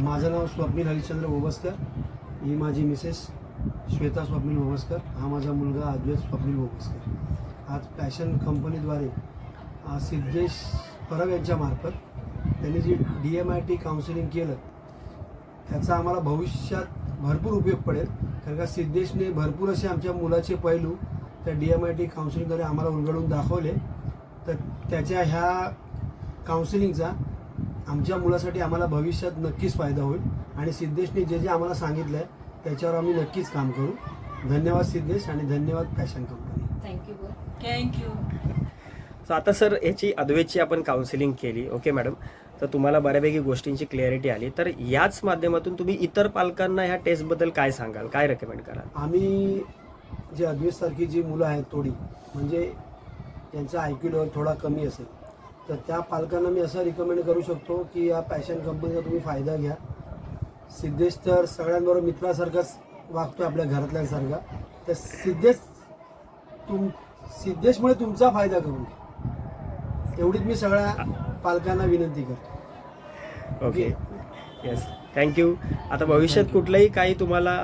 माझं नाव स्वप्नील हरिश्चंद्र बोबसकर. ही माझी मिसेस श्वेता स्वप्नील बोबसकर. हा माझा मुलगा अद्वैत स्वप्नील बोबसकर. आज पॅशन कंपनीद्वारे सिद्धेश परब यांच्यामार्फत त्यांनी जी D M I T counselling केलं त्याचा आम्हाला भविष्यात भरपूर उपयोग पडेल. कारण का सिद्धेशने भरपूर असे आमच्या मुलाचे पैलू त्या डी एम आय टी काउन्सिलिंगद्वारे आम्हाला उलगडून दाखवले. तर त्याच्या ह्या काउन्सिलिंगचा आमच्या मुलासाठी आम्हाला भविष्यात नक्कीच फायदा होईल. आणि सिद्धेशने जे जे आम्हाला सांगितलं आहे त्याच्यावर आम्ही नक्कीच काम करू. धन्यवाद सिद्धेश आणि धन्यवाद fashion company thank you thank you so आता सर याची अद्वैतची आपण काउन्सिलिंग केली ओके मॅडम तर तुम्हाला बऱ्यापैकी गोष्टींची क्लॅरिटी आली. तर याच माध्यमातून तुम्ही इतर पालकांना ह्या टेस्टबद्दल काय सांगाल? काय रेकमेंड कराल? आम्ही जे अद्वैतसारखी जी मुलं आहेत थोडी म्हणजे त्यांचा आय क्यू लेवल थोडा कमी असेल. तर त्या पालकांना मी असं रिकमेंड करू शकतो की या पॅशन कंपनीचा तुम्ही फायदा घ्या. सिद्धेश तर सगळ्यांबरोबर मित्रासारखाच वागतो आपल्या घरातल्यांसारखा. तर सिद्धेश तुम सिद्धेशमुळे तुमचा फायदा करून घ्या. एवढीच मी सगळ्या पालकांना विनंती करतो. ओके. येस थँक्यू आता भविष्यात कुठलाही काही तुम्हाला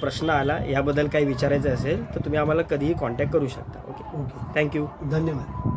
प्रश्न आला याबद्दल काही विचारायचं असेल तर तुम्ही आम्हाला कधीही कॉन्टॅक्ट करू शकता. ओके ओके थँक्यू धन्यवाद.